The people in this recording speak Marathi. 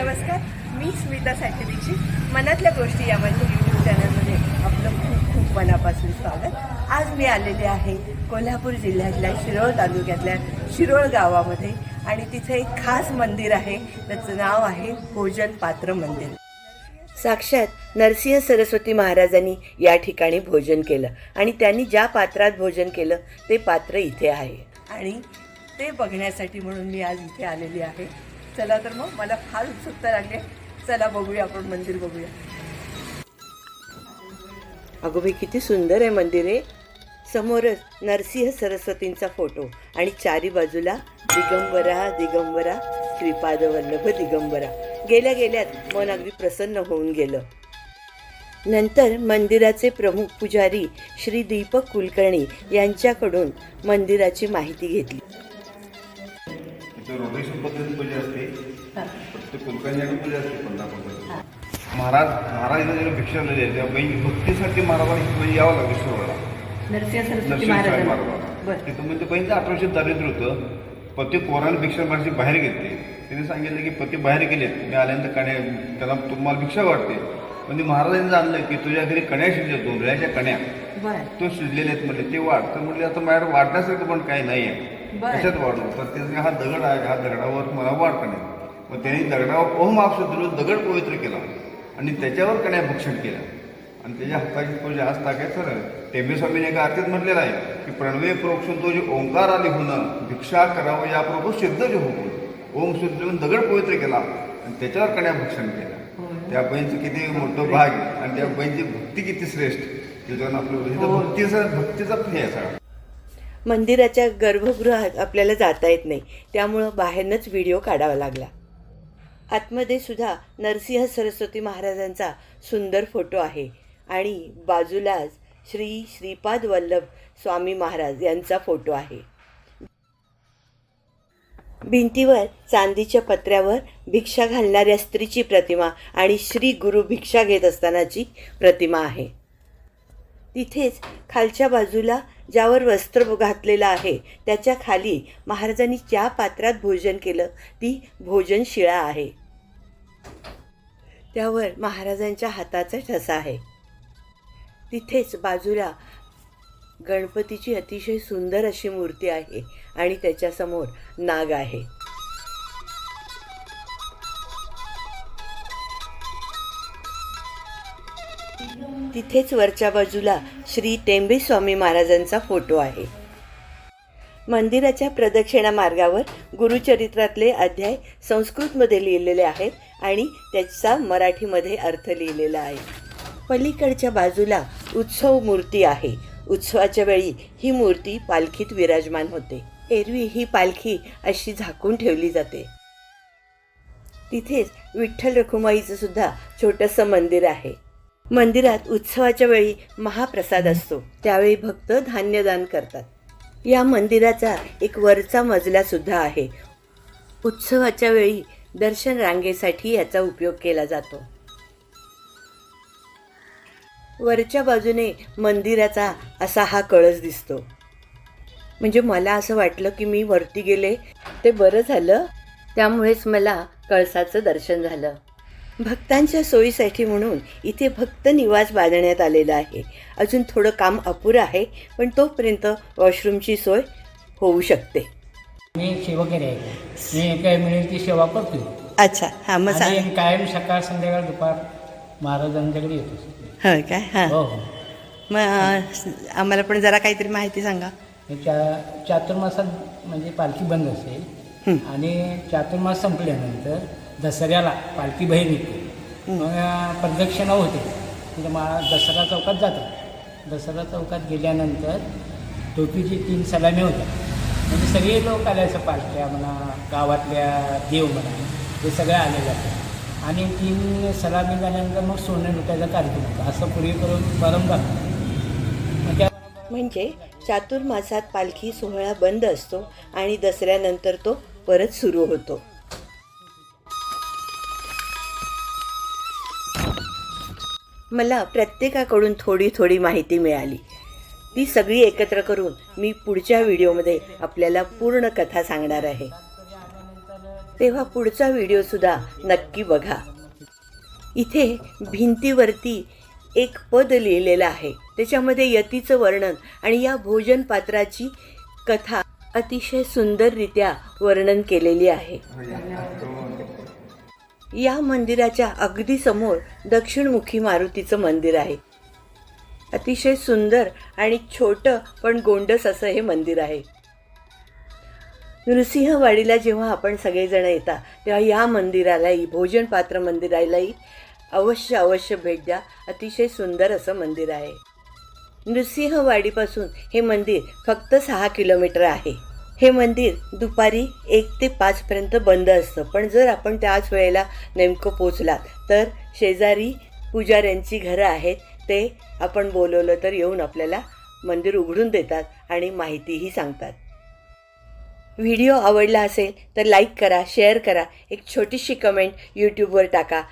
नमस्कार मी स्मिता साठे दीक्षित मनातल्या गोष्टी या माझ्या यूट्यूब चॅनलमध्ये आपलं खूप खूप मनापासून स्वागत. आज मी आलेले आहे कोल्हापूर जिल्ह्यातल्या शिरोळ तालुक्यातल्या शिरोळ गावामध्ये आणि तिथे एक खास मंदिर आहे. त्याचं नाव आहे भोजन पात्र मंदिर. साक्षात नरसिंह सरस्वती महाराजांनी या ठिकाणी भोजन केलं आणि त्यांनी ज्या पात्रात भोजन केलं ते पात्र इथे आहे. आणि ते बघण्यासाठी म्हणून मी आज इथे आलेली आहे. चला तर मग मला फार उत्सुकता लागली. आहे. चला बघूया आपण मंदिर बघूया. अगो बाई किती सुंदर आहे मंदिर आहे समोरच नरसिंह सरस्वतींचा फोटो आणि चारी बाजूला दिगंबरा दिगंबरा श्रीपाद वल्लभ दिगंबरा. गेल्या गेल्यात मन अगदी प्रसन्न होऊन गेलं. नंतर मंदिराचे प्रमुख पुजारी श्री दीपक कुलकर्णी यांच्याकडून मंदिराची माहिती घेतली. रोटेशन पद्धतीने पूजा असते. प्रत्येक कुलकर्णी पूजा असते पंधरा महाराज महाराज इथं जरा भिक्षा दिली आहे त्या बाई भक्तीसाठी महाराजांना यावं लागलं महाराज. महाराजांना तिथं म्हणजे बहिणीचं अठराशे दारिद्र्य होतं. पती पोराने भिक्षा माणसे बाहेर घेतली. तिने सांगितलं की पती बाहेर गेलेत मी आल्यानंतर कण्या त्याला तुम्हाला भिक्षा वाटते म्हणजे महाराजांनी जाणलं की तुझ्या घरी कण्या शिजल्या दोन वेळाच्या कण्या. तो शिजलेले आहेत म्हणजे ते वाढ. तर म्हणजे आता माझ्याकडे वाढण्यासारखं पण काही नाही आहे. कशात वाढलो? तर ते हा दगड आहे हा दगडावर मला वाढ कण्या मग त्यांनी दगडावर ओम आपशुद्ध दगड पवित्र केला आणि त्याच्यावर कण्या भक्षण केलं आणि त्याच्या हाताची पूजा आज टाकायचं तर टेंबेस्वामीने एका आरतीत म्हटलेलं आहे की प्रणवे प्रोक्षण तो जे ओंकार आली होणं भिक्षा करावं या प्रभू सिद्ध जे हो ओम शुद्ध देऊन दगड पवित्र केला आणि त्याच्यावर कण्या भक्षण केलं त्या बहीणचं किती मोठं भाग आणि त्या बहीणची भक्ती किती श्रेष्ठ. त्याच्यावर आपलं भक्तीचा भक्तीचा हे आहे सगळा. मंदिराच्या गर्भगृहात आपल्याला जाता येत नाही. त्यामुळं बाहेरनंच व्हिडिओ काढावा लागला. आतमध्ये सुद्धा नरसिंह सरस्वती महाराजांचा सुंदर फोटो आहे. आणि बाजूलाच श्री श्रीपाद वल्लभ स्वामी महाराज यांचा फोटो आहे. भिंतीवर चांदीच्या पत्र्यावर भिक्षा घालणाऱ्या स्त्रीची प्रतिमा आणि श्री गुरु भिक्षा घेत असतानाची प्रतिमा आहे. तिथेच खालच्या बाजूला ज्यावर वस्त्र घातलेलं आहे त्याच्याखाली महाराजांनी ज्या पात्रात भोजन केलं ती भोजनशिळा आहे. त्यावर महाराजांच्या हाताचा ठसा आहे. तिथेच बाजूला गणपतीची अतिशय सुंदर अशी मूर्ती आहे आणि त्याच्यासमोर नाग आहे. तिथेच वरच्या बाजूला श्री टेंबे स्वामी महाराजांचा फोटो आहे. मंदिराच्या प्रदक्षिणा मार्गावर गुरुचरित्रातले अध्याय संस्कृतमध्ये लिहिलेले आहेत आणि त्याचा मराठीमध्ये अर्थ लिहिलेला आहे. पलीकडच्या बाजूला उत्सव मूर्ती आहे. उत्सवाच्या वेळी ही मूर्ती पालखीत विराजमान होते. एरवी ही पालखी अशी झाकून ठेवली जाते. तिथेच विठ्ठल रखुमाईचं सुद्धा छोटंसं मंदिर आहे. मंदिरात उत्सवाच्या वेळी महाप्रसाद असतो. त्यावेळी भक्त धान्यदान करतात. या मंदिराचा एक वरचा मजला सुद्धा आहे. उत्सवाच्या वेळी दर्शन रांगेसाठी याचा उपयोग केला जातो. वरच्या बाजूने मंदिराचा असा हा कळस दिसतो. म्हणजे मला असं वाटलं की मी वरती गेले ते बरं झालं. त्यामुळेच मला कळसाचं दर्शन झालं. भक्तांच्या सोयीसाठी म्हणून इथे भक्त निवास बांधण्यात आलेला आहे. अजून थोडं काम अपुरं आहे पण तोपर्यंत वॉशरूमची सोय होऊ शकते. मी सेवकरी आहे. मी काय मिळेल ती सेवा करतो. अच्छा हां मग आणि कायम सकाळ संध्याकाळ दुपार महाराजांच्याकडे येतो. होय काय हां. हो हो. मग आम्हाला पण जरा काहीतरी माहिती सांगा. हे चा चातुर्मासात म्हणजे पालखी बंद असेल आणि चातुर्मास संपल्यानंतर दसऱ्याला पालखी बाहेर येते. मग प्रदक्षिणा होते. म्हणजे मा दसरा चौकात जातात. दसरा चौकात गेल्यानंतर टोपीची तीन सलामी होत्या म्हणजे सगळे लोक आले असं पालख्या म्हणा गावातल्या देव म्हणा हे सगळे आले जातात. आणि तीन सलामी झाल्यानंतर मग सोनं लुटायचा कार्यक्रम होता. असं पूर्वी करून परंपरा मग म्हणजे चातुर्मासात पालखी सोहळा बंद असतो आणि दसऱ्यानंतर तो परत सुरू होतो. मला प्रत्येकाकडून थोडी थोडी माहिती मिळाली. ती सगळी एकत्र करून मी पुढच्या व्हिडिओमध्ये आपल्याला पूर्ण कथा सांगणार आहे. तेव्हा पुढचा व्हिडिओसुद्धा नक्की बघा. इथे भिंतीवरती एक पद लिहिलेलं आहे. त्याच्यामध्ये यतीचं वर्णन आणि या भोजन पात्राची कथा अतिशय सुंदररित्या वर्णन केलेली आहे. हो, या मंदिराच्या अगदी समोर दक्षिणमुखी मारुतीचं मंदिर आहे. अतिशय सुंदर आणि छोटं पण गोंडस असं हे मंदिर आहे. नृसिंहवाडीला जेव्हा आपण सगळेजण येता तेव्हा या मंदिरालाही भोजन पात्र मंदिरालाही अवश्य अवश्य भेट द्या. अतिशय सुंदर असं मंदिर आहे. नृसिंहवाडीपासून हे मंदिर फक्त सहा किलोमीटर आहे. हे मंदिर दुपारी एक ते पाचपर्यंत बंद असतं. पण जर आपण त्याच वेळेला नेमकं पोचलात तर शेजारी पुजाऱ्यांची घरं आहेत ते आपण बोलवलं तर येऊन आपल्याला मंदिर उघडून देतात आणि माहितीही सांगतात. व्हिडिओ आवडला असेल तर लाईक करा शेअर करा एक छोटीशी कमेंट यूट्यूबवर टाका.